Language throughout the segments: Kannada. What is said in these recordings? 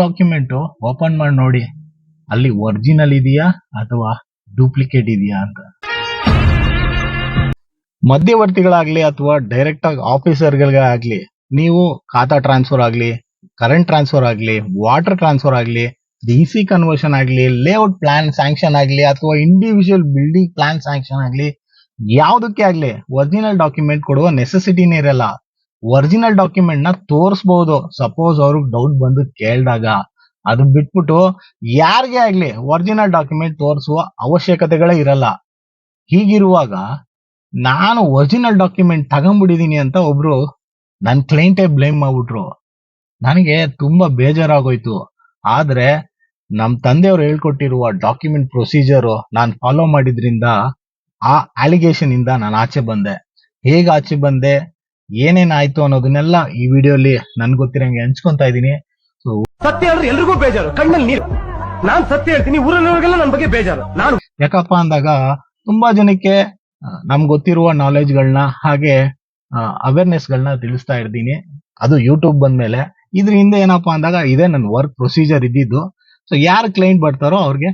ಡಾಕ್ಯುಮೆಂಟ್ ಓಪನ್ ಮಾಡಿ ನೋಡಿ. ಅಲ್ಲಿ ಒರಿಜಿನಲ್ ಇದೆಯಾ ಅಥವಾ ಡೂಪ್ಲಿಕೇಟ್ ಇದೆಯಾ ಅಂತ. ಮಧ್ಯವರ್ತಿಗಳಾಗ್ಲಿ ಅಥವಾ ಡೈರೆಕ್ಟ್ ಆಗಿ ಆಫೀಸರ್ಗಳಿಗೆ ಆಗ್ಲಿ ನೀವು ಖಾತಾ ಟ್ರಾನ್ಸ್ಫರ್ ಆಗ್ಲಿ ಕರೆಂಟ್ ಟ್ರಾನ್ಸ್ಫರ್ ಆಗ್ಲಿ ವಾಟರ್ ಟ್ರಾನ್ಸ್ಫರ್ ಆಗ್ಲಿ ಡಿ ಕನ್ವರ್ಷನ್ ಆಗ್ಲಿ ಲೇಔಟ್ ಪ್ಲಾನ್ ಸ್ಯಾಂಕ್ಷನ್ ಆಗ್ಲಿ, ಅಥವಾ ಇಂಡಿವಿಜುವಲ್ ಬಿಲ್ಡಿಂಗ್ ಪ್ಲಾನ್ ಸ್ಯಾಂಕ್ಷನ್ ಆಗ್ಲಿ, ಯಾವುದಕ್ಕೆ ಆಗ್ಲಿ ಒರಿಜಿನಲ್ ಡಾಕ್ಯುಮೆಂಟ್ ಕೊಡುವ ನೆಸೆಸಿಟಿನೇ ಇರಲ್ಲ. ಒರಿಜಿನಲ್ ಡಾಕ್ಯುಮೆಂಟ್ನ ತೋರಿಸಬಹುದು ಸಪೋಸ್ ಅವ್ರಿಗೆ ಡೌಟ್ ಬಂದು ಕೇಳಿದಾಗ. ಅದು ಬಿಟ್ಬಿಟ್ಟು ಯಾರಿಗೆ ಆಗ್ಲಿ ಒರಿಜಿನಲ್ ಡಾಕ್ಯುಮೆಂಟ್ ತೋರಿಸುವ ಅವಶ್ಯಕತೆಗಳೇ ಇರಲ್ಲ. ಹೀಗಿರುವಾಗ ನಾನು ಒರಿಜಿನಲ್ ಡಾಕ್ಯುಮೆಂಟ್ ತಗೊಂಡ್ಬಿಟ್ಟಿದೀನಿ ಅಂತ ಒಬ್ರು ನನ್ನ ಕ್ಲೈಂಟೇ ಬ್ಲೇಮ್ ಮಾಡ್ಬಿಟ್ರು. ನನಗೆ ತುಂಬಾ ಬೇಜಾರಾಗೋಯ್ತು. ಆದ್ರೆ ನಮ್ಮ ತಂದೆಯವರು ಹೇಳ್ಕೊಟ್ಟಿರುವ ಡಾಕ್ಯುಮೆಂಟ್ ಪ್ರೊಸೀಜರ್ ನಾನು ಫಾಲೋ ಮಾಡಿದ್ರಿಂದ ಆ ಅಲಿಗೇಷನ್ ಇಂದ ನಾನು ಆಚೆ ಬಂದೆ. ಹೇಗೆ ಆಚೆ ಬಂದೆ? ಏನೇನಾಯ್ತು ಅನ್ನೋದನ್ನೆಲ್ಲ ಈ ವಿಡಿಯೋಲಿ ನನ್ ಗೊತ್ತಿರಂಗೆ ಹಂಚ್ಕೊಂತಾ ಇದೀನಿ ಸತ್ಯ ಹೇಳಿದ್ರೆ ಎಲ್ರಿಗೂ ಬೇಜಾರು. ಕಣ್ಣಲ್ಲಿ ನೀರು. ನಾನ್ ಸತ್ಯ ಹೇಳ್ತೀನಿ ಊರಲ್ಲಿರೋರಿಗೆಲ್ಲ ನನ್ ಬಗ್ಗೆ ಬೇಜಾರು. ನಾನು ಯಾಕಪ್ಪ ಅಂದಾಗ ತುಂಬಾ ಜನಕ್ಕೆ ನಮ್ ನಮ್ಗ್ ಗೊತ್ತಿರುವ ನಾಲೆಜ್ ಗಳನ್ನ ಹಾಗೆ ಅವೇರ್ನೆಸ್ ಗಳನ್ನ ತಿಳಿಸ್ತಾ ಇರ್ತೀನಿ. ಅದು ಯೂಟ್ಯೂಬ್ ಬಂದ್ಮೇಲೆ. ಇದ್ರ ಹಿಂದೆ ಏನಪ್ಪಾ ಅಂದಾಗ ಇದೇ ನನ್ನ ವರ್ಕ್ ಪ್ರೊಸೀಜರ್ ಇದ್ದಿದ್ದು. ಸೊ ಯಾರು ಕ್ಲೈಂಟ್ ಬರ್ತಾರೋ ಅವ್ರಿಗೆ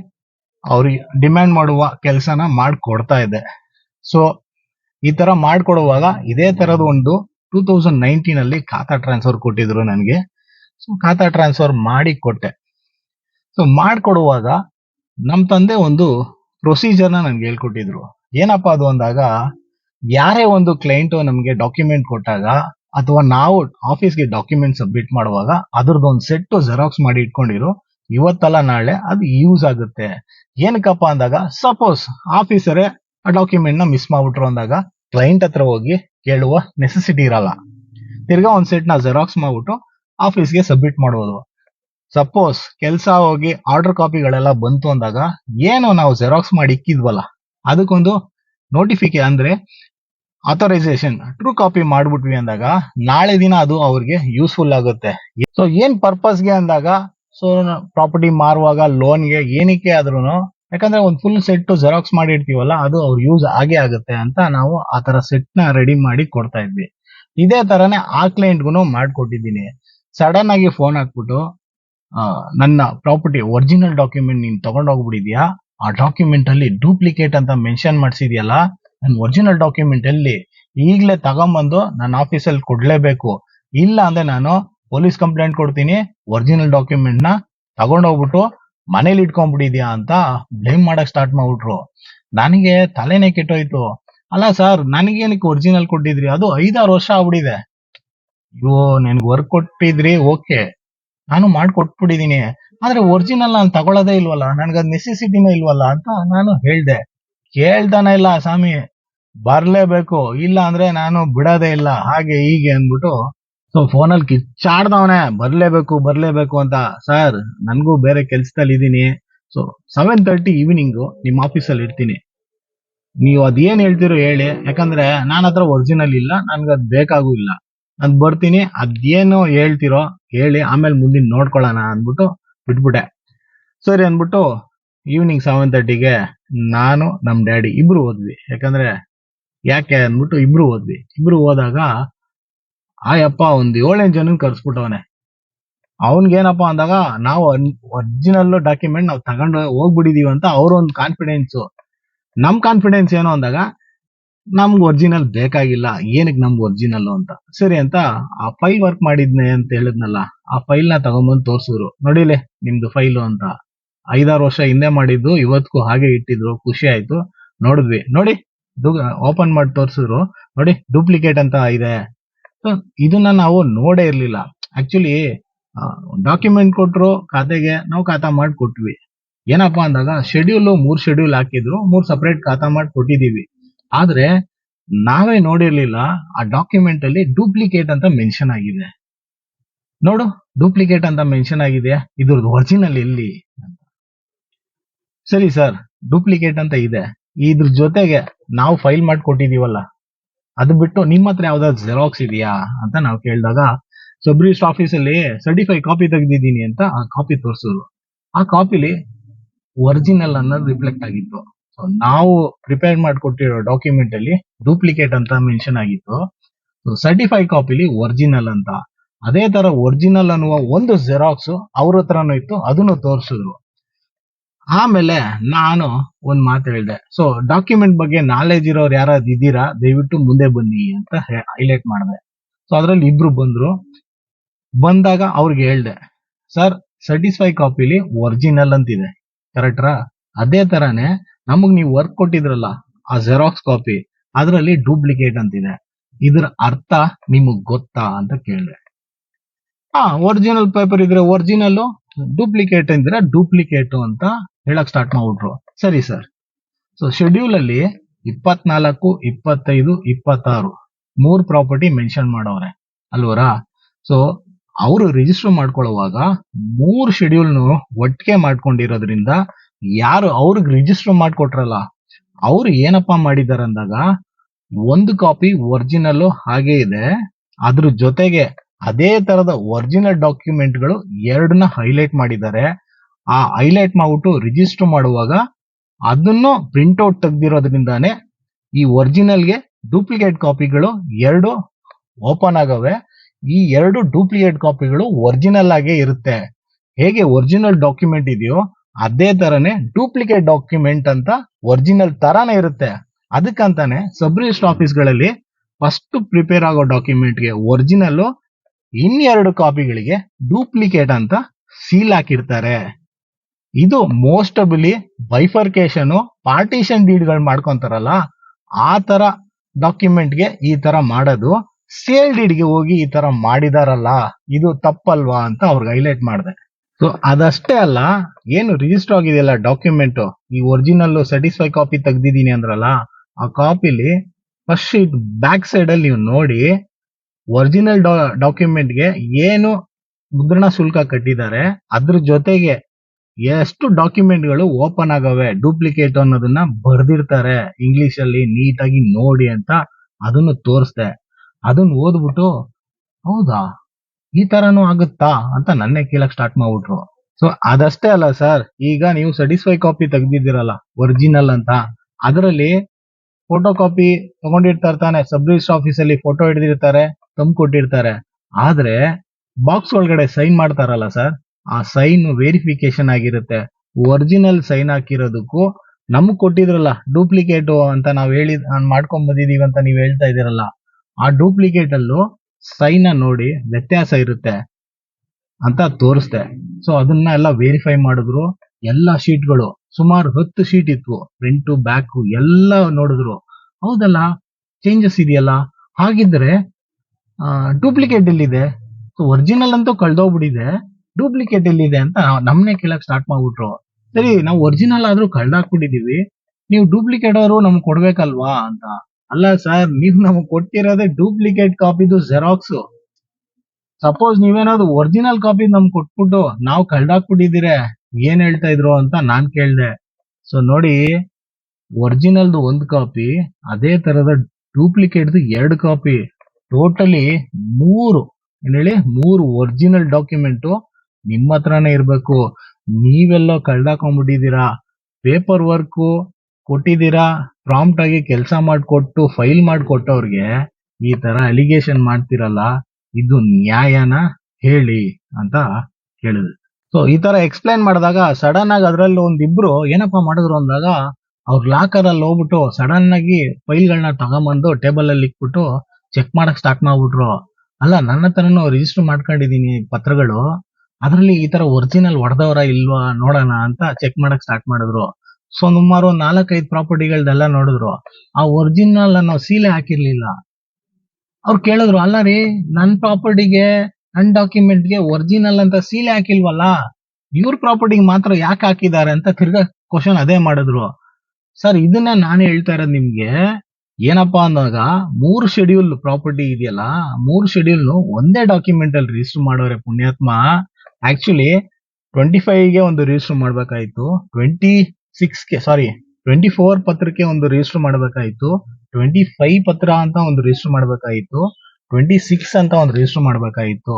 ಅವ್ರಿಗೆ ಡಿಮ್ಯಾಂಡ್ ಮಾಡುವ ಕೆಲಸನ ಮಾಡಿಕೊಡ್ತಾ ಇದ್ದೆ. ಸೊ ಈ ತರ ಮಾಡ್ಕೊಡುವಾಗ ಇದೇ ತರದ ಒಂದು ಟೂ ತೌಸಂಡ್ ನೈನ್ಟೀನ್ ಅಲ್ಲಿ ಖಾತಾ ಟ್ರಾನ್ಸ್ಫರ್ ಕೊಟ್ಟಿದ್ರು ನನಗೆ. ಸೊ ಖಾತಾ ಟ್ರಾನ್ಸ್ಫರ್ ಮಾಡಿ ಕೊಟ್ಟೆ. ಸೊ ಮಾಡಿಕೊಡುವಾಗ ನಮ್ಮ ತಂದೆ ಒಂದು ಪ್ರೊಸೀಜರ್ನ ನನ್ಗೆ ಹೇಳ್ಕೊಟ್ಟಿದ್ರು. ಏನಪ್ಪಾ ಅದು ಅಂದಾಗ, ಯಾರೇ ಒಂದು ಕ್ಲೈಂಟು ನಮಗೆ ಡಾಕ್ಯುಮೆಂಟ್ ಕೊಟ್ಟಾಗ, ಅಥವಾ ನಾವು ಆಫೀಸ್ಗೆ ಡಾಕ್ಯುಮೆಂಟ್ ಸಬ್ಮಿಟ್ ಮಾಡುವಾಗ, ಅದ್ರದ್ದು ಒಂದು ಸೆಟ್ ಜೆರಾಕ್ಸ್ ಮಾಡಿ ಇಟ್ಕೊಂಡಿರು. ಇವತ್ತಲ್ಲ ನಾಳೆ, ಅದು ಯೂಸ್ ಆಗುತ್ತೆ. ಏನಕ್ಕಪ್ಪ ಅಂದಾಗ ಸಪೋಸ್ ಆಫೀಸರೇ ಆ ಡಾಕ್ಯುಮೆಂಟ್ನ ಮಿಸ್ ಮಾಡ್ಬಿಟ್ರು ಅಂದಾಗ ಕ್ಲೈಂಟ್ ಹತ್ರ ಹೋಗಿ ಕೇಳುವ ನೆಸೆಸಿಟಿ ಇರಲ್ಲ. ತಿರ್ಗಾ ಒಂದ್ ಸೆಟ್ನ ಜೆರಾಕ್ಸ್ ಮಾಡ್ಬಿಟ್ಟು ಆಫೀಸ್ಗೆ ಸಬ್ಮಿಟ್ ಮಾಡ್ಬೋದು. ಸಪೋಸ್ ಕೆಲಸ ಹೋಗಿ ಆರ್ಡರ್ ಕಾಪಿಗಳೆಲ್ಲ ಬಂತು ಅಂದಾಗ ಏನು ನಾವು ಜೆರಾಕ್ಸ್ ಮಾಡಿ ಇಕ್ಕಿದ್ವಲ್ಲ? ಅದಕ್ಕೊಂದು ನೋಟಿಫಿಕೆ ಅಂದ್ರೆ ಆಥರೈಸೇಷನ್ ಟ್ರೂ ಕಾಪಿ ಮಾಡ್ಬಿಟ್ವಿ ಅಂದಾಗ ನಾಳೆ ದಿನ ಅದು ಅವ್ರಿಗೆ ಯೂಸ್ಫುಲ್ ಆಗುತ್ತೆ. ಸೊ ಏನ್ ಪರ್ಪಸ್ಗೆ ಅಂದಾಗ ಸೊ ಪ್ರಾಪರ್ಟಿ ಮಾರುವಾಗ ಲೋನ್ಗೆ ಏನಕ್ಕೆ ಆದ್ರೂ ಯಾಕಂದ್ರೆ ಒಂದು ಫುಲ್ ಸೆಟ್ ಜೆರಾಕ್ಸ್ ಮಾಡಿ ಇಡ್ತೀವಲ್ಲ ಅದು ಅವ್ರು ಯೂಸ್ ಆಗೇ ಆಗುತ್ತೆ ಅಂತ ನಾವು ಆ ತರ ಸೆಟ್ನ ರೆಡಿ ಮಾಡಿ ಕೊಡ್ತಾ ಇದ್ವಿ. ಇದೇ ತರನೇ ಆ ಕ್ಲೈಂಟ್ಗೂ ಮಾಡ್ಕೊಟ್ಟಿದ್ದೀನಿ. ಸಡನ್ ಆಗಿ ಫೋನ್ ಹಾಕ್ಬಿಟ್ಟು ನನ್ನ ಪ್ರಾಪರ್ಟಿ ಒರಿಜಿನಲ್ ಡಾಕ್ಯುಮೆಂಟ್ ನೀನ್ ತಗೊಂಡೋಗ್ಬಿಟ್ಟಿದ್ಯಾ ಆ ಡಾಕ್ಯುಮೆಂಟ್ ಅಲ್ಲಿ ಡೂಪ್ಲಿಕೇಟ್ ಅಂತ ಮೆನ್ಷನ್ ಮಾಡಿಸಿದ್ಯಲ್ಲ ನನ್ನ ಒರಿಜಿನಲ್ ಡಾಕ್ಯುಮೆಂಟ್ ಅಲ್ಲಿ ಈಗ್ಲೇ ತಗೊಂಬಂದು ನನ್ನ ಆಫೀಸಲ್ಲಿ ಕೊಡ್ಲೇಬೇಕು. ಇಲ್ಲ ಅಂದ್ರೆ ನಾನು ಪೊಲೀಸ್ ಕಂಪ್ಲೇಂಟ್ ಕೊಡ್ತೀನಿ ಒರಿಜಿನಲ್ ಡಾಕ್ಯುಮೆಂಟ್ನ ತಗೊಂಡೋಗ್ಬಿಟ್ಟು ಮನೇಲಿ ಇಟ್ಕೊಂಡ್ಬಿಟ್ಟಿದ್ಯಾ ಅಂತ ಬ್ಲೇಮ್ ಮಾಡಕ್ ಸ್ಟಾರ್ಟ್ ಮಾಡ್ಬಿಟ್ರು. ನನಗೆ ತಲೆನೇ ಕೆಟ್ಟೋಯ್ತು. ಅಲ್ಲ ಸರ್ ನನಗೇನಕ್ಕೆ ಒರಿಜಿನಲ್ ಕೊಟ್ಟಿದ್ರಿ? ಅದು ಐದಾರು ವರ್ಷ ಆಗ್ಬಿಟ್ಟಿದೆ. ಅಯ್ಯೋ, ನಿನ್ಗೆ ವರ್ಕ್ ಕೊಟ್ಟಿದ್ರಿ ಓಕೆ ನಾನು ಮಾಡ್ಕೊಟ್ಬಿಟ್ಟಿದೀನಿ. ಆದ್ರೆ ಒರಿಜಿನಲ್ ನಾನು ತಗೊಳ್ಳೋದೇ ಇಲ್ವಲ್ಲ? ನನ್ಗದ್ ನೆಸೆಸಿಟಿನೇ ಇಲ್ವಲ್ಲ ಅಂತ ನಾನು ಹೇಳ್ದೆ. ಕೇಳ್ತಾನೆ ಇಲ್ಲ ಸ್ವಾಮಿ. ಬರ್ಲೇಬೇಕು. ಇಲ್ಲ ಅಂದ್ರೆ ನಾನು ಬಿಡೋದೇ ಇಲ್ಲ. ಹಾಗೆ ಹೀಗೆ ಅಂದ್ಬಿಟ್ಟು ಸೊ ಫೋನಲ್ಲಿ ಕಿಚ್ಚಾಡ್ದವನೆ, ಬರಲೇಬೇಕು ಬರಲೇಬೇಕು ಅಂತ. ಸರ್ ನನಗೂ ಬೇರೆ ಕೆಲಸದಲ್ಲಿ ಇದ್ದೀನಿ ಸೊ ಸೆವೆನ್ ತರ್ಟಿ ಈವ್ನಿಂಗು ನಿಮ್ಮ ಆಫೀಸಲ್ಲಿ ಇರ್ತೀನಿ. ನೀವು ಅದೇನು ಹೇಳ್ತಿರೋ ಹೇಳಿ. ಯಾಕಂದ್ರೆ ನಾನು ಹತ್ರ ಒರಿಜಿನಲ್ ಇಲ್ಲ, ನನ್ಗೆ ಅದು ಬೇಕಾಗೂ ಇಲ್ಲ. ನಾನು ಬರ್ತೀನಿ, ಅದೇನು ಹೇಳ್ತಿರೋ ಹೇಳಿ, ಆಮೇಲೆ ಮುಂದಿನ ನೋಡ್ಕೊಳ್ಳೋಣ ಅಂದ್ಬಿಟ್ಟು ಬಿಟ್ಬಿಟ್ಟೆ. ಸರಿ ಅಂದ್ಬಿಟ್ಟು ಈವ್ನಿಂಗ್ ಸೆವೆನ್ ತರ್ಟಿಗೆ ನಾನು ನಮ್ಮ ಡ್ಯಾಡಿ ಇಬ್ರು ಓದ್ವಿ ಯಾಕಂದ್ರೆ ಯಾಕೆ ಅಂದ್ಬಿಟ್ಟು ಇಬ್ರು ಓದ್ವಿ ಇಬ್ರು ಹೋದಾಗ ಆಯಪ್ಪ, ಒಂದ್ ಏಳೆಂಟು ಜನ ಕರ್ಸ್ಬಿಟ್ಟವನೆ. ಅವನ್ಗೇನಪ್ಪ ಅಂದಾಗ, ನಾವು ಒರಿಜಿನಲ್ ಡಾಕ್ಯುಮೆಂಟ್ ನಾವು ತಗೊಂಡು ಹೋಗ್ಬಿಟ್ಟಿದೀವಿ ಅಂತ ಅವ್ರೊಂದು ಕಾನ್ಫಿಡೆನ್ಸ್ ನಮ್ ಕಾನ್ಫಿಡೆನ್ಸ್ ಏನು ಅಂದಾಗ, ನಮ್ಗೆ ಒರಿಜಿನಲ್ ಬೇಕಾಗಿಲ್ಲ ಏನಕ್ಕೆ ನಮ್ಗೆ ಒರಿಜಿನಲ್ ಅಂತ. ಸರಿ ಅಂತ ಆ ಫೈಲ್ ವರ್ಕ್ ಮಾಡಿದ್ನೆ ಅಂತ ಹೇಳಿದ್ನಲ್ಲ, ಆ ಫೈಲ್ನ ತಗೊಂಬಂದು ತೋರ್ಸಿದ್ರು. ನೋಡಿಲೆ, ನಿಮ್ದು ಫೈಲು ಅಂತ. ಐದಾರು ವರ್ಷ ಹಿಂದೆ ಮಾಡಿದ್ದು ಇವತ್ತಿಗೂ ಹಾಗೆ ಇಟ್ಟಿದ್ರು, ಖುಷಿ ಆಯ್ತು. ನೋಡಿದ್ವಿ. ನೋಡಿ ಓಪನ್ ಮಾಡಿ ತೋರ್ಸಿದ್ರು. ನೋಡಿ ಡೂಪ್ಲಿಕೇಟ್ ಅಂತ ಇದೆ. ಇದನ್ನ ನಾವು ನೋಡೇ ಇರ್ಲಿಲ್ಲ. ಆಕ್ಚುಲಿ ಡಾಕ್ಯುಮೆಂಟ್ ಕೊಟ್ರು, ಖಾತೆಗೆ ನಾವು ಖಾತಾ ಮಾಡಿ ಕೊಟ್ವಿ ಏನಪ್ಪಾ ಅಂದಾಗ ಶೆಡ್ಯೂಲ್ ಮೂರ್ ಶೆಡ್ಯೂಲ್ ಹಾಕಿದ್ರು, ಮೂರ್ ಸಪರೇಟ್ ಖಾತಾ ಮಾಡಿ ಕೊಟ್ಟಿದೀವಿ. ಆದ್ರೆ, ನಾವೇ ನೋಡಿರ್ಲಿಲ್ಲ, ಆ ಡಾಕ್ಯುಮೆಂಟ್ ಅಲ್ಲಿ ಡೂಪ್ಲಿಕೇಟ್ ಅಂತ ಮೆನ್ಷನ್ ಆಗಿದೆ. ನೋಡು ಡೂಪ್ಲಿಕೇಟ್ ಅಂತ ಮೆನ್ಷನ್ ಆಗಿದೆ, ಇದ್ರದ್ದು ಒರಿಜಿನಲ್ ಎಲ್ಲಿ? ಸರಿ ಸರ್ ಡೂಪ್ಲಿಕೇಟ್ ಅಂತ ಇದೆ. ಇದ್ರ ಜೊತೆಗೆ ನಾವು ಫೈಲ್ ಮಾಡಿ ಕೊಟ್ಟಿದೀವಲ್ಲ ಅದು ಬಿಟ್ಟು ನಿಮ್ಮ ಹತ್ರ ಯಾವ್ದಾದ್ರು ಜೆರಾಕ್ಸ್ ಇದೆಯಾ ಅಂತ ನಾವು ಕೇಳಿದಾಗ ಸಬ್ ರಿಜಿಸ್ಟರ್ ಆಫೀಸಲ್ಲಿ ಸರ್ಟಿಫೈ ಕಾಪಿ ತೆಗೆದಿದ್ದೀನಿ ಅಂತ ಆ ಕಾಪಿ ತೋರಿಸಿದ್ರು ಆ ಕಾಪಿಲಿ ಒರಿಜಿನಲ್ ಅನ್ನೋದು ರಿಫ್ಲೆಕ್ಟ್ ಆಗಿತ್ತು. ಸೊ ನಾವು ಪ್ರಿಪೇರ್ ಮಾಡಿಕೊಟ್ಟಿರೋ ಡಾಕ್ಯುಮೆಂಟ್ ಅಲ್ಲಿ ಡೂಪ್ಲಿಕೇಟ್ ಅಂತ ಮೆನ್ಷನ್ ಆಗಿತ್ತು. ಸರ್ಟಿಫೈ ಕಾಪಿಲಿ ಒರಿಜಿನಲ್ ಅಂತ. ಅದೇ ತರ ಒರಿಜಿನಲ್ ಅನ್ನುವ ಒಂದು ಜೆರಾಕ್ಸ್ ಅವ್ರ ಹತ್ರನೂ ಇತ್ತು, ಅದನ್ನು ತೋರಿಸಿದ್ರು. ಆಮೇಲೆ ನಾನು ಒಂದ್ ಮಾತು ಹೇಳಿದೆ. ಸೊ ಡಾಕ್ಯುಮೆಂಟ್ ಬಗ್ಗೆ ನಾಲೆಜ್ ಇರೋರು ಯಾರಾದ್ರು ಇದ್ದೀರಾ? ದಯವಿಟ್ಟು ಮುಂದೆ ಬನ್ನಿ ಅಂತ ಹೈಲೈಟ್ ಮಾಡಿದೆ. ಸೊ ಅದ್ರಲ್ಲಿ ಇಬ್ರು ಬಂದ್ರು. ಬಂದಾಗ ಅವ್ರಿಗೆ ಹೇಳ್ದೆ ಸರ್ ಸರ್ಟಿಸ್ಫೈ ಕಾಪಿಲಿ ಒರಿಜಿನಲ್ ಅಂತಿದೆ. ಕರೆಕ್ಟ್ರಾ ಅದೇ ತರಾನೇ ನಮಗ್ ನೀವು ವರ್ಕ್ ಕೊಟ್ಟಿದ್ರಲ್ಲ, ಆ ಜೆರಾಕ್ಸ್ ಕಾಪಿ ಅದರಲ್ಲಿ ಡೂಪ್ಲಿಕೇಟ್ ಅಂತಿದೆ. ಇದ್ರ ಅರ್ಥ ನಿಮಗ್ ಗೊತ್ತಾ ಅಂತ ಕೇಳಿದೆ. ಹಾ ಒರಿಜಿನಲ್ ಪೇಪರ್ ಇದ್ರೆ ಒರಿಜಿನಲ್ ಡೂಪ್ಲಿಕೇಟ್ ಇದ್ರೆ ಡೂಪ್ಲಿಕೇಟ್ ಅಂತ ಹೇಳಕ್ ಸ್ಟಾರ್ಟ್ ಮಾಡ್ಬಿಟ್ರು. ಸರಿ ಸರ್ ಸೊ ಶೆಡ್ಯೂಲ್ ಅಲ್ಲಿ ಇಪ್ಪತ್ನಾಲ್ಕು, ಇಪ್ಪತ್ತೈದು, ಇಪ್ಪತ್ತಾರು ಮೂರ್ ಪ್ರಾಪರ್ಟಿ ಮೆನ್ಷನ್ ಮಾಡವ್ರೆ ಅಲ್ವರಾ? ಸೊ ಅವರು ರಿಜಿಸ್ಟರ್ ಮಾಡ್ಕೊಳ್ಳುವಾಗ ಮೂರ್ ಶೆಡ್ಯೂಲ್ನು ಒಟ್ಟಿಗೆ ಮಾಡ್ಕೊಂಡಿರೋದ್ರಿಂದ ಯಾರು ಅವ್ರಿಗೆ ರಿಜಿಸ್ಟರ್ ಮಾಡ್ಕೊಟ್ರಲ್ಲ, ಅವ್ರು ಏನಪ್ಪಾ ಮಾಡಿದಾರೆ ಅಂದಾಗ ಒಂದು ಕಾಪಿ ಒರಿಜಿನಲ್ ಹಾಗೆ ಇದೆ, ಅದ್ರ ಜೊತೆಗೆ ಅದೇ ತರದ ಒರಿಜಿನಲ್ ಡಾಕ್ಯುಮೆಂಟ್ಗಳು ಎರಡನ್ನ ಹೈಲೈಟ್ ಮಾಡಿದ್ದಾರೆ. ಆ ಹೈಲೈಟ್ ಮಾಡ್ಬಿಟ್ಟು ರಿಜಿಸ್ಟರ್ ಮಾಡುವಾಗ ಅದನ್ನು ಪ್ರಿಂಟ್ಔಟ್ ತೆಗ್ದಿರೋದ್ರಿಂದಾನೇ ಈ ಒರಿಜಿನಲ್ಗೆ ಡೂಪ್ಲಿಕೇಟ್ ಕಾಪಿಗಳು ಎರಡು ಓಪನ್ ಆಗವೆ. ಈ ಎರಡು ಡೂಪ್ಲಿಕೇಟ್ ಕಾಪಿಗಳು ಒರಿಜಿನಲ್ ಆಗೇ ಇರುತ್ತೆ. ಹೇಗೆ ಒರಿಜಿನಲ್ ಡಾಕ್ಯುಮೆಂಟ್ ಇದೆಯೋ ಅದೇ ತರನೇ ಡೂಪ್ಲಿಕೇಟ್ ಡಾಕ್ಯುಮೆಂಟ್ ಅಂತ ಒರಿಜಿನಲ್ ತರಾನೇ ಇರುತ್ತೆ. ಅದಕ್ಕಂತಾನೆ ಸಬ್ ರಿಜಿಸ್ಟರ್ ಆಫೀಸ್ಗಳಲ್ಲಿ ಫಸ್ಟ್ ಪ್ರಿಪೇರ್ ಆಗೋ ಡಾಕ್ಯುಮೆಂಟ್ಗೆ ಒರಿಜಿನಲ್ ಇನ್ನೆರಡು ಕಾಪಿಗಳಿಗೆ ಡೂಪ್ಲಿಕೇಟ್ ಅಂತ ಸೀಲ್ ಹಾಕಿರ್ತಾರೆ. ಇದು ಮೋಸ್ಟಬಲಿ ಬೈಫರ್ಕೇಶನ್ ಪಾರ್ಟಿಷನ್ ಡೀಡ್ಗಳು ಮಾಡ್ಕೊಂತಾರಲ್ಲ, ಆ ತರ ಡಾಕ್ಯುಮೆಂಟ್ಗೆ ಈ ತರ ಮಾಡೋದು. ಸೇಲ್ ಡೀಡ್ಗೆ ಹೋಗಿ ಈ ತರ ಮಾಡಿದಾರಲ್ಲ, ಇದು ತಪ್ಪಲ್ವಾ ಅಂತ ಅವ್ರಿಗೆ ಹೈಲೈಟ್ ಮಾಡಿದೆ. ಸೊ ಅದಷ್ಟೇ ಅಲ್ಲ, ಏನು ರಿಜಿಸ್ಟರ್ ಆಗಿದೆಯಲ್ಲ ಡಾಕ್ಯುಮೆಂಟ್ ಈ ಒರಿಜಿನಲ್ ಸ್ಯಾಟಿಸ್ಫೈ ಕಾಪಿ ತೆಗ್ದಿದ್ದೀನಿ ಅಂದ್ರಲ್ಲ, ಆ ಕಾಪಿಲಿ ಫಸ್ಟ್ ಶೀಟ್ ಬ್ಯಾಕ್ ಸೈಡ್ ಅಲ್ಲಿ ನೀವು ನೋಡಿ ಒರಿಜಿನಲ್ ಡಾಕ್ಯುಮೆಂಟ್ಗೆ ಏನು ಮುದ್ರಣ ಶುಲ್ಕ ಕಟ್ಟಿದ್ದಾರೆ, ಅದ್ರ ಜೊತೆಗೆ ಎಷ್ಟು ಡಾಕ್ಯುಮೆಂಟ್ಗಳು ಓಪನ್ ಆಗವೆ ಡೂಪ್ಲಿಕೇಟ್ ಅನ್ನೋದನ್ನ ಬರ್ದಿರ್ತಾರೆ ಇಂಗ್ಲಿಷ್ ಅಲ್ಲಿ ನೀಟಾಗಿ ನೋಡಿ ಅಂತ ಅದನ್ನು ತೋರಿಸ್ದೆ. ಅದನ್ನ ಓದ್ಬಿಟ್ಟು, ಹೌದಾ? ಈ ತರನು ಆಗುತ್ತಾ ಅಂತ ನನ್ನೇ ಕೇಳಕ್ ಸ್ಟಾರ್ಟ್ ಮಾಡ್ಬಿಟ್ರು. ಸೊ ಅದಷ್ಟೇ ಅಲ್ಲ ಸರ್ ಈಗ ನೀವು ಸ್ಯಾಟಿಸ್ಫೈ ಕಾಪಿ ತೆಗ್ದಿದ್ದೀರಲ್ಲ ಒರಿಜಿನಲ್ ಅಂತ, ಅದರಲ್ಲಿ ಫೋಟೋ ಕಾಪಿ ತಗೊಂಡಿರ್ತಾರೆ ತಾನೆ. ಸಬ್ ರಿಜಿಸ್ಟರ್ ಆಫೀಸ್ ಅಲ್ಲಿ ಫೋಟೋ ಹಿಡಿದಿರ್ತಾರೆ ತಂದು ಕೊಟ್ಟಿರ್ತಾರೆ. ಆದ್ರೆ ಬಾಕ್ಸ್ ಒಳಗಡೆ ಸೈನ್ ಮಾಡ್ತಾರಲ್ಲ ಸರ್ ಆ ಸೈನ್ ವೆರಿಫಿಕೇಶನ್ ಆಗಿರುತ್ತೆ. ಒರಿಜಿನಲ್ ಸೈನ್ ಹಾಕಿರೋದಕ್ಕೂ ನಮಗ್ ಕೊಟ್ಟಿದ್ರಲ್ಲ ಡೂಪ್ಲಿಕೇಟ್ ಅಂತ ನಾವ್ ಹೇಳಿ ಮಾಡ್ಕೊಂಡ್ ಬಂದಿದೀವಿ ಅಂತ ನೀವ್ ಹೇಳ್ತಾ ಇದೀರಲ್ಲ ಆ ಡೂಪ್ಲಿಕೇಟ್ ಅಲ್ಲೂ ಸೈನ್ ನೋಡಿ ವ್ಯತ್ಯಾಸ ಇರುತ್ತೆ ಅಂತ ತೋರಿಸ್ದೆ. ಸೊ ಅದನ್ನ ಎಲ್ಲ ವೆರಿಫೈ ಮಾಡಿದ್ರು. ಎಲ್ಲ ಶೀಟ್ಗಳು, ಸುಮಾರು ಹತ್ತು ಶೀಟ್ ಇತ್ತು ಫ್ರಂಟು ಬ್ಯಾಕು ಎಲ್ಲ ನೋಡಿದ್ರು. ಹೌದಲ್ಲ? ಚೇಂಜಸ್ ಇದೆಯಲ್ಲ? ಹಾಗಿದ್ರೆ ಡೂಪ್ಲಿಕೇಟ್ ಎಲ್ಲಿದೆ ಒರಿಜಿನಲ್ ಅಂತೂ ಕಳ್ದೋಗ್ಬಿಟ್ಟಿದೆ. ಡೂಪ್ಲಿಕೇಟ್ ಎಲ್ಲಿದೆ ಅಂತ ನಮ್ನೆ ಕೇಳಕ್ ಸ್ಟಾರ್ಟ್ ಮಾಡ್ಬಿಟ್ರು. ಸರಿ, ನಾವು ಒರಿಜಿನಲ್ ಆದ್ರೂ ಕಳ್ದಾಕ್ಬಿಟ್ಟಿದೀವಿ. ನೀವು ಡೂಪ್ಲಿಕೇಟ್ ಅವರು ನಮ್ಗೆ ಕೊಡ್ಬೇಕಲ್ವಾ ಅಂತ. ಅಲ್ಲ ಸರ್ ನೀವು ನಮಗ್ ಕೊಟ್ಟಿರೋದೇ ಡೂಪ್ಲಿಕೇಟ್ ಕಾಪಿದು ಜೆರಾಕ್ಸ್ ಸಪೋಸ್ ನೀವೇನಾದ್ರು ಒರಿಜಿನಲ್ ಕಾಪಿ ನಮ್ಗೆ ಕೊಟ್ಬಿಟ್ಟು ನಾವು ಕಳ್ದಾಕ್ಬಿಟ್ಟಿದ್ದೀರೆ. ಏನ್ ಹೇಳ್ತಾ ಇದ್ರು ಅಂತ ನಾನ್ ಕೇಳ್ದೆ. ಸೊ ನೋಡಿ, ಒರಿಜಿನಲ್ದು ಒಂದು ಕಾಪಿ ಅದೇ ತರದ ಡೂಪ್ಲಿಕೇಟ್ದು ಎರಡು ಕಾಪಿ ಟೋಟಲಿ ಮೂರು, ಏನ್ ಹೇಳಿ, ಮೂರು ಒರಿಜಿನಲ್ ಡಾಕ್ಯುಮೆಂಟ್ ನಿಮ್ಮ ಹತ್ರನೇ ಇರ್ಬೇಕು. ನೀವೆಲ್ಲೋ ಕಳ್ದಾಕೊಂಡ್ಬಿಟ್ಟಿದ್ದೀರಾ ಪೇಪರ್ ವರ್ಕು ಕೊಟ್ಟಿದ್ದೀರಾ ಪ್ರಾಂಪ್ಟ್ ಆಗಿ ಕೆಲಸ ಮಾಡಿಕೊಟ್ಟು ಫೈಲ್ ಮಾಡಿಕೊಟ್ಟವ್ರಿಗೆ ಈ ತರ ಅಲಿಗೇಷನ್ ಮಾಡ್ತಿರಲ್ಲ, ಇದು ನ್ಯಾಯನ ಹೇಳಿ ಅಂತ ಕೇಳಿದ್ರು ಸೊ ಈ ತರ ಎಕ್ಸ್ಪ್ಲೈನ್ ಮಾಡಿದಾಗ ಸಡನ್ ಆಗಿ ಅದ್ರಲ್ಲಿ ಒಂದಿಬ್ರು ಏನಪ್ಪಾ ಮಾಡಿದ್ರು ಅಂದಾಗ ಅವ್ರ ಲಾಕರ್ ಅಲ್ಲಿ ಹೋಗ್ಬಿಟ್ಟು ಸಡನ್ ಆಗಿ ಫೈಲ್ಗಳನ್ನ ತಗೊಂಬಂದು ಟೇಬಲ್ ಅಲ್ಲಿ ಇಕ್ಬಿಟ್ಟು ಚೆಕ್ ಮಾಡಕ್ ಸ್ಟಾರ್ಟ್ ಮಾಡ್ಬಿಟ್ರು. ಅಲ್ಲ, ನನ್ನ ಹತ್ರನು ರಿಜಿಸ್ಟರ್ ಮಾಡ್ಕೊಂಡಿದೀನಿ ಪತ್ರಗಳು. ಅದ್ರಲ್ಲಿ ಈ ತರ ಒರಿಜಿನಲ್ ಹೊಡೆದವರ ಇಲ್ವಾ ನೋಡೋಣ ಅಂತ ಚೆಕ್ ಮಾಡಕ್ ಸ್ಟಾರ್ಟ್ ಮಾಡಿದ್ರು. ಸೊ ಸುಮಾರು ನಾಲ್ಕೈದು ಪ್ರಾಪರ್ಟಿಗಳ್ದೆಲ್ಲ ನೋಡಿದ್ರು. ಆ ಒರಿಜಿನಲ್ ಅನ್ನೋ ಸೀಲೆ ಹಾಕಿರ್ಲಿಲ್ಲ. ಅವ್ರು ಕೇಳಿದ್ರು, ಅಲ್ಲ ರೀ, ನನ್ ಪ್ರಾಪರ್ಟಿಗೆ ನನ್ ಡಾಕ್ಯುಮೆಂಟ್ಗೆ ಒರಿಜಿನಲ್ ಅಂತ ಸೀಲ್ ಹಾಕಿಲ್ವಲ್ಲ? ಇವ್ರ ಪ್ರಾಪರ್ಟಿಗೆ ಮಾತ್ರ ಯಾಕೆ ಹಾಕಿದ್ದಾರೆ ಅಂತ ತಿರ್ಗ ಕ್ವಶನ್ ಅದೇ ಮಾಡಿದ್ರು. ಸರ್ ಇದನ್ನ ನಾನು ಹೇಳ್ತಾ ಇರೋದು ನಿಮ್ಗೆ, ಏನಪ್ಪಾ ಅಂದಾಗ ಮೂರು ಶೆಡ್ಯೂಲ್ ಪ್ರಾಪರ್ಟಿ ಇದೆಯಲ್ಲ, ಮೂರು ಶೆಡ್ಯೂಲ್ ಒಂದೇ ಡಾಕ್ಯುಮೆಂಟ್ ಅಲ್ಲಿ ರಿಜಿಸ್ಟರ್ ಮಾಡೋರೆ ಪುಣ್ಯಾತ್ಮ. ಆಕ್ಚುಲಿ ಟ್ವೆಂಟಿ ಫೈವ್ಗೆ ಒಂದು ರಿಜಿಸ್ಟರ್ ಮಾಡ್ಬೇಕಾಯ್ತು ಟ್ವೆಂಟಿ ಸಿಕ್ಸ್ಗೆ ಸಾರಿ ಟ್ವೆಂಟಿ ಫೋರ್ ಪತ್ರಕ್ಕೆ ಒಂದು ರಿಜಿಸ್ಟರ್ ಮಾಡ್ಬೇಕಾಯ್ತು ಟ್ವೆಂಟಿ ಫೈವ್ ಪತ್ರ ಅಂತ ಒಂದು ರಿಜಿಸ್ಟರ್ ಮಾಡ್ಬೇಕಾಗಿತ್ತು ಟ್ವೆಂಟಿ ಸಿಕ್ಸ್ ಅಂತ ಒಂದು ರಿಜಿಸ್ಟರ್ ಮಾಡಬೇಕಾಗಿತ್ತು.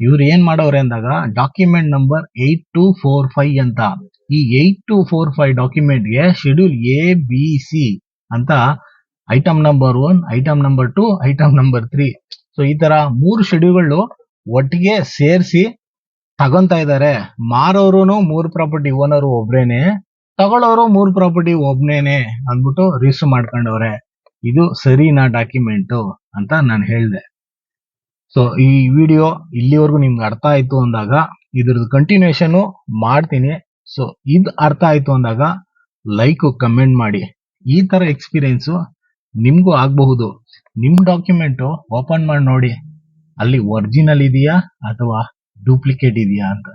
ಇವ್ರು ಏನ್ ಮಾಡೋರೆ ಅಂದಾಗ document number eight two four five ಅಂತ, ಈ ಏಟ್ ಟು ಫೋರ್ ಫೈವ್ ಡಾಕ್ಯುಮೆಂಟ್ಗೆ ಶೆಡ್ಯೂಲ್ ಎ ಬಿ ಸಿ ಅಂತ item number one item number two item number three so ಈ ತರ ಮೂರು ಶೆಡ್ಯೂಲ್ಗಳು ಒಟ್ಟಿಗೆ ಸೇರಿಸಿ ತಗೊಂತಾ ಇದಾರೆ. ಮಾರೋರು ಮೂರು ಪ್ರಾಪರ್ಟಿ ಓನರ್ ಒಬ್ರೇನೆ ತಗೊಳ್ಳೋರು ಮೂರು ಪ್ರಾಪರ್ಟಿ ಒಬ್ನೇನೆ ಅಂದ್ಬಿಟ್ಟು ರಿಜಿಸ್ಟರ್ ಮಾಡ್ಕೊಂಡವ್ರೆ. ಇದು ಸರಿನಾ ಡಾಕ್ಯುಮೆಂಟು ಅಂತ ನಾನು ಹೇಳಿದೆ. ಸೊ ಈ ವಿಡಿಯೋ ಇಲ್ಲಿವರೆಗೂ ನಿಮ್ಗೆ ಅರ್ಥ ಆಯಿತು ಅಂದಾಗ ಇದ್ರದ್ದು ಕಂಟಿನ್ಯೂಷನು ಮಾಡ್ತೀನಿ. ಸೊ ಇದು ಅರ್ಥ ಆಯಿತು ಅಂದಾಗ ಲೈಕು ಕಮೆಂಟ್ ಮಾಡಿ. ಈ ಥರ ಎಕ್ಸ್ಪೀರಿಯೆನ್ಸು ನಿಮಗೂ ಆಗಬಹುದು. ನಿಮ್ಮ ಡಾಕ್ಯುಮೆಂಟು ಓಪನ್ ಮಾಡಿ ನೋಡಿ. ಅಲ್ಲಿ ಒರಿಜಿನಲ್ ಇದೆಯಾ ಅಥವಾ ಡೂಪ್ಲಿಕೇಟ್ ಇದೆಯಾ ಅಂತ.